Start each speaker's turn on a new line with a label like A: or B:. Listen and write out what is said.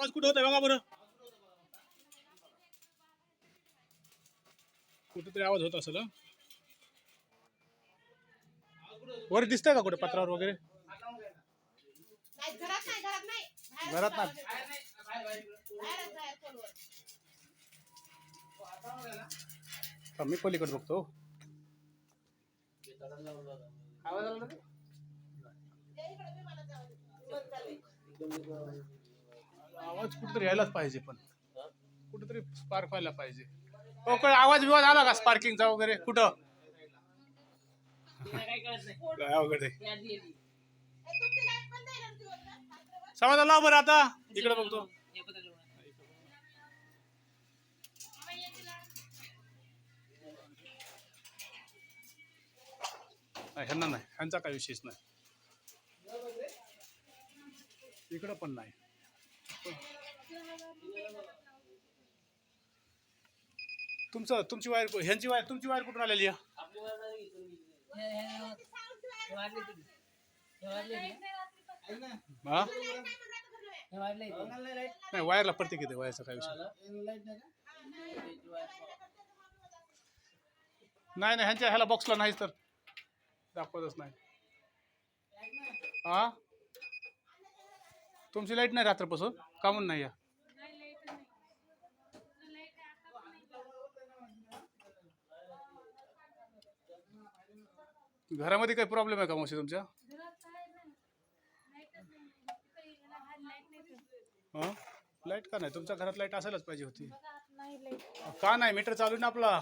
A: आवाज कुठे होता बघा बरं कुठेतरी आवाज होत असेल? वर दिसतंय का कुठे पत्रावर वगैरे
B: नाही घरात नाही घरात नाही बाहेरच
A: घरात नाही.
B: बाहेरच बाहेर खोलवर.
A: हा, मी पलीकडे बघतो
B: ते इकडे
A: आवाज कुठेतरी यायलाच पाहिजे पण. कुठेतरी स्पार्क व्हायला पाहिजे. हो काय आवाज विवाद आला का स्पार्किंगचा वगैरे? कुठं? काय अवघड आहे? लाव बरं आता. इकडे बघतो. ह्यांना नाही. ह्यांचा काही विषयच नाही. इकडं पण नाही. तुमचं तुमची वायर ह्यांची वायर तुमची वायर कुठून आलेली हा?
B: नाही
A: वायरला पडते किती वायरचा काय विषय? नाही नाही ह्यांच्या ह्याला बॉक्सला नाही तर. दाखवतच नाही. हा? तुमची लाइट नाही रात्रपासून? कामून नाही या. घरामध्ये काही प्रॉब्लेम आहे का मावशी तुमच्या? लाइट का नाही? तुमच्या घरात लाइट असायलाच पाहिजे होती. का नाही? मीटर चालू आहे ना आपला.